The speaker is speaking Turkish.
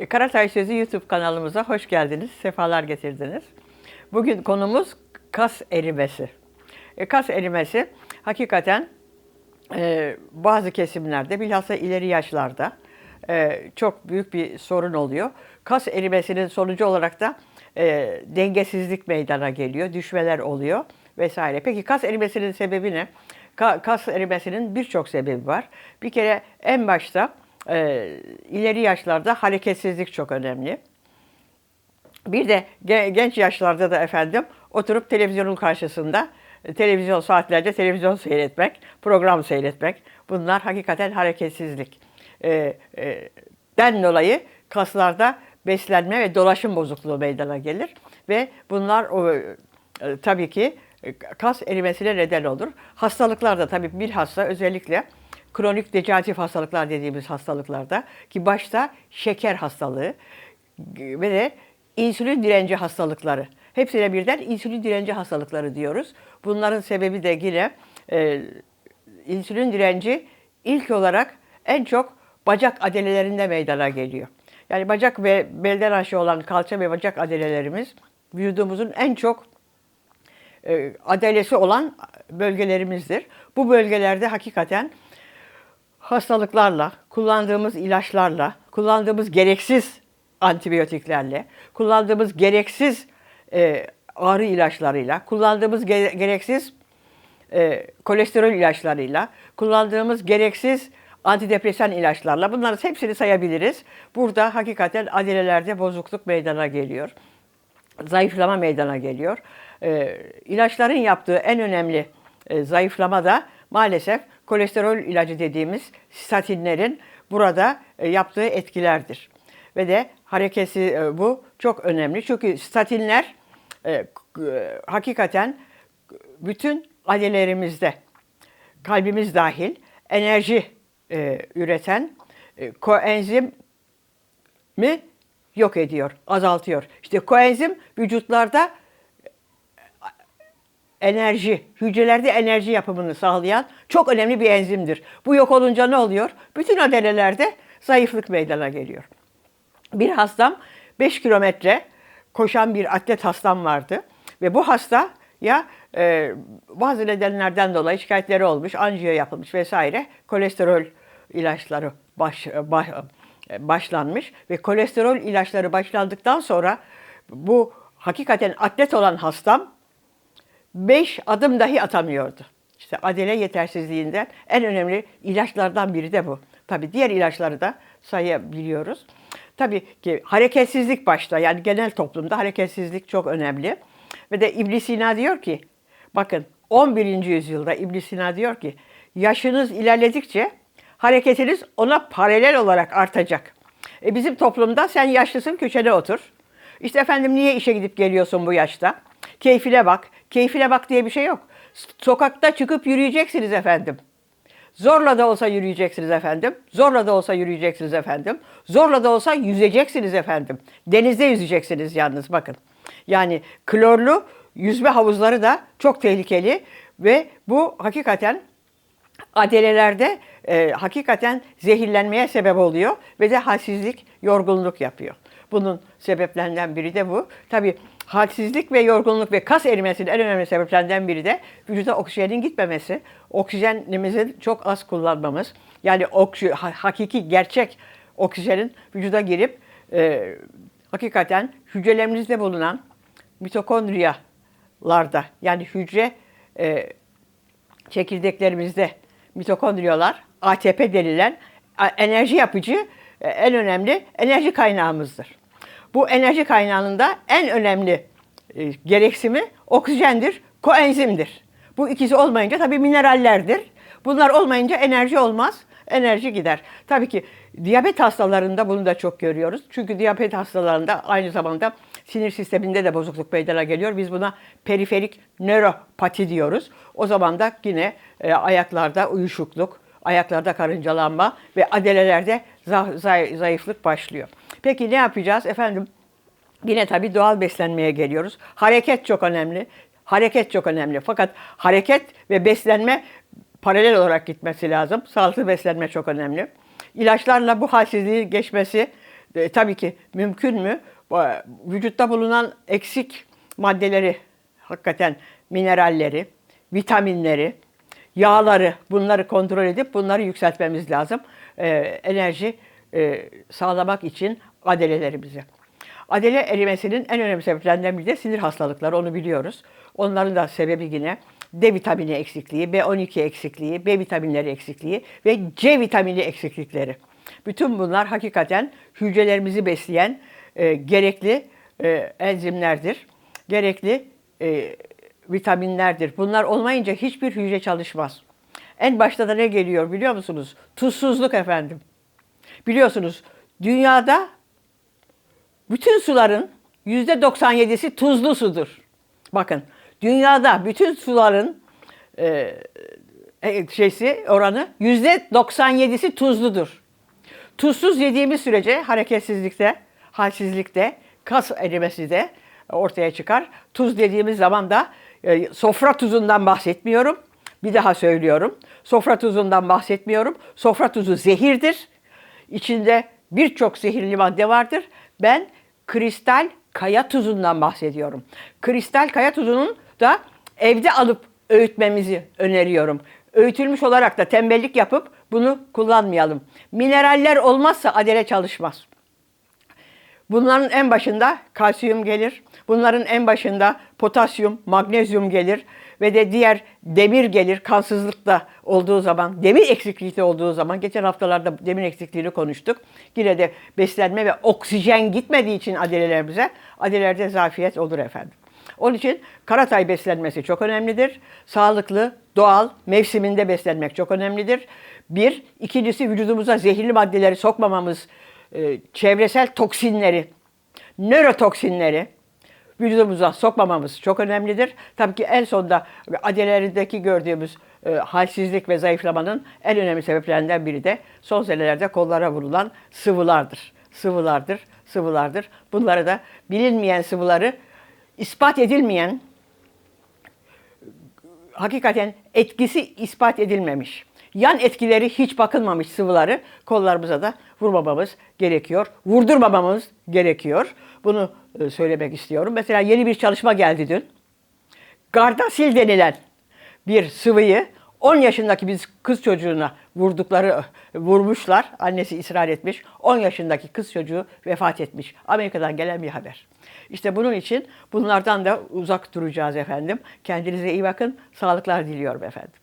E, Karatay Sözü YouTube kanalımıza hoş geldiniz, sefalar getirdiniz. Bugün konumuz kas erimesi. E, kas erimesi hakikaten e, bazı kesimlerde, bilhassa ileri yaşlarda çok büyük bir sorun oluyor. Kas erimesinin sonucu olarak da dengesizlik meydana geliyor, düşmeler oluyor vesaire. Peki kas erimesinin sebebi ne? Ka- kas erimesinin birçok sebebi var. Bir kere en başta e, ileri yaşlarda hareketsizlik çok önemli. Bir de ge- genç yaşlarda da efendim oturup televizyonun karşısında e, televizyon saatlerce televizyon seyretmek, program seyretmek bunlar hakikaten hareketsizlik. E, e, den dolayı kaslarda beslenme ve dolaşım bozukluğu meydana gelir ve bunlar o, e, tabii ki e, kas erimesine neden olur. Hastalıklar da tabii bilhassa özellikle kronik dejeneratif hastalıklar dediğimiz hastalıklarda ki başta şeker hastalığı ve de insülin direnci hastalıkları. Hepsine birden insülin direnci hastalıkları diyoruz. Bunların sebebi de yine e, insülin direnci ilk olarak en çok bacak adelelerinde meydana geliyor. Yani bacak ve belden aşağı olan kalça ve bacak adelelerimiz vücudumuzun en çok e, adelesi olan bölgelerimizdir. Bu bölgelerde hakikaten hastalıklarla, kullandığımız ilaçlarla, kullandığımız gereksiz antibiyotiklerle, kullandığımız gereksiz e, ağrı ilaçlarıyla, kullandığımız ge- gereksiz e, kolesterol ilaçlarıyla, kullandığımız gereksiz antidepresan ilaçlarla bunların hepsini sayabiliriz. Burada hakikaten adelelerde bozukluk meydana geliyor. Zayıflama meydana geliyor. E, ilaçların yaptığı en önemli e, zayıflama da maalesef kolesterol ilacı dediğimiz statinlerin burada e, yaptığı etkilerdir. Ve de harekesi e, bu çok önemli. Çünkü statinler e, hakikaten bütün adelerimizde kalbimiz dahil enerji üreten koenzim mi yok ediyor, azaltıyor. İşte koenzim vücutlarda enerji, hücrelerde enerji yapımını sağlayan çok önemli bir enzimdir. Bu yok olunca ne oluyor? Bütün adelelerde zayıflık meydana geliyor. Bir hastam 5 kilometre koşan bir atlet hastam vardı ve bu hasta ya e, bazı nedenlerden dolayı şikayetleri olmuş, anjiyo yapılmış vesaire, kolesterol ilaçları baş, baş, başlanmış ve kolesterol ilaçları başlandıktan sonra bu hakikaten atlet olan hastam 5 adım dahi atamıyordu. İşte adele yetersizliğinden en önemli ilaçlardan biri de bu. Tabii diğer ilaçları da sayabiliyoruz. Tabii ki hareketsizlik başta yani genel toplumda hareketsizlik çok önemli. Ve de İbn Sina diyor ki bakın 11. yüzyılda İbn Sina diyor ki yaşınız ilerledikçe hareketiniz ona paralel olarak artacak. E bizim toplumda sen yaşlısın köşede otur. İşte efendim niye işe gidip geliyorsun bu yaşta? Keyfine bak. Keyfine bak diye bir şey yok. Sokakta çıkıp yürüyeceksiniz efendim. Zorla da olsa yürüyeceksiniz efendim. Zorla da olsa yürüyeceksiniz efendim. Zorla da olsa yüzeceksiniz efendim. Denizde yüzeceksiniz yalnız bakın. Yani klorlu yüzme havuzları da çok tehlikeli ve bu hakikaten adelelerde e, hakikaten zehirlenmeye sebep oluyor ve de halsizlik, yorgunluk yapıyor. Bunun sebeplerinden biri de bu. Tabii halsizlik ve yorgunluk ve kas erimesinin en önemli sebeplerinden biri de vücuda oksijenin gitmemesi, oksijenimizin çok az kullanmamız. Yani oksi, ha- hakiki, gerçek oksijenin vücuda girip e, hakikaten hücrelerimizde bulunan mitokondriyalarda yani hücre e, çekirdeklerimizde mitokondriyalar ATP denilen enerji yapıcı e, en önemli enerji kaynağımızdır. Bu enerji kaynağının da en önemli e, gereksimi oksijendir, koenzimdir. Bu ikisi olmayınca tabii minerallerdir. Bunlar olmayınca enerji olmaz, enerji gider. Tabii ki diyabet hastalarında bunu da çok görüyoruz. Çünkü diyabet hastalarında aynı zamanda sinir sisteminde de bozukluk meydana geliyor. Biz buna periferik nöropati diyoruz. O zaman da yine e, ayaklarda uyuşukluk, ayaklarda karıncalanma ve adelelerde za- zay- zayıflık başlıyor. Peki ne yapacağız? Efendim yine tabii doğal beslenmeye geliyoruz. Hareket çok önemli. Hareket çok önemli. Fakat hareket ve beslenme paralel olarak gitmesi lazım. Sağlıklı beslenme çok önemli. İlaçlarla bu halsizliği geçmesi e, tabii ki mümkün mü? Bu- Vücutta bulunan eksik maddeleri, hakikaten mineralleri, vitaminleri, yağları bunları kontrol edip bunları yükseltmemiz lazım. Ee, enerji e, sağlamak için adelelerimizi. Adele erimesinin en önemli sebeplerinden biri de sinir hastalıkları onu biliyoruz. Onların da sebebi yine D vitamini eksikliği, B12 eksikliği, B vitaminleri eksikliği ve C vitamini eksiklikleri. Bütün bunlar hakikaten hücrelerimizi besleyen e, gerekli e, enzimlerdir. Gerekli e, vitaminlerdir. Bunlar olmayınca hiçbir hücre çalışmaz. En başta da ne geliyor biliyor musunuz? Tuzsuzluk efendim. Biliyorsunuz dünyada bütün suların yüzde 97'si tuzlu sudur. Bakın dünyada bütün suların e, e, şeysi oranı yüzde 97'si tuzludur. Tuzsuz yediğimiz sürece hareketsizlikte, halsizlikte, kas erimesi de ortaya çıkar. Tuz dediğimiz zaman da e, sofra tuzundan bahsetmiyorum. Bir daha söylüyorum. Sofra tuzundan bahsetmiyorum. Sofra tuzu zehirdir. İçinde birçok zehirli madde vardır. Ben kristal kaya tuzundan bahsediyorum. Kristal kaya tuzunun da evde alıp öğütmemizi öneriyorum. Öğütülmüş olarak da tembellik yapıp bunu kullanmayalım. Mineraller olmazsa adele çalışmaz. Bunların en başında kalsiyum gelir. Bunların en başında potasyum, magnezyum gelir ve de diğer demir gelir kansızlıkta olduğu zaman, demir eksikliği olduğu zaman geçen haftalarda demir eksikliğini konuştuk. Yine de beslenme ve oksijen gitmediği için adelelerimize adelelerde zafiyet olur efendim. Onun için karatay beslenmesi çok önemlidir. Sağlıklı, doğal, mevsiminde beslenmek çok önemlidir. Bir, ikincisi vücudumuza zehirli maddeleri sokmamamız, e, çevresel toksinleri, nörotoksinleri vücudumuza sokmamamız çok önemlidir. Tabii ki en sonda adelerindeki gördüğümüz e, halsizlik ve zayıflamanın en önemli sebeplerinden biri de son senelerde kollara vurulan sıvılardır. Sıvılardır, sıvılardır. Bunları da bilinmeyen sıvıları ispat edilmeyen hakikaten etkisi ispat edilmemiş. Yan etkileri hiç bakılmamış sıvıları kollarımıza da vurmamamız gerekiyor. Vurdurmamamız gerekiyor. Bunu e, söylemek istiyorum. Mesela yeni bir çalışma geldi dün. Gardasil denilen bir sıvıyı 10 yaşındaki bir kız çocuğuna vurdukları vurmuşlar. Annesi ısrar etmiş. 10 yaşındaki kız çocuğu vefat etmiş. Amerika'dan gelen bir haber. İşte bunun için bunlardan da uzak duracağız efendim. Kendinize iyi bakın. Sağlıklar diliyorum efendim.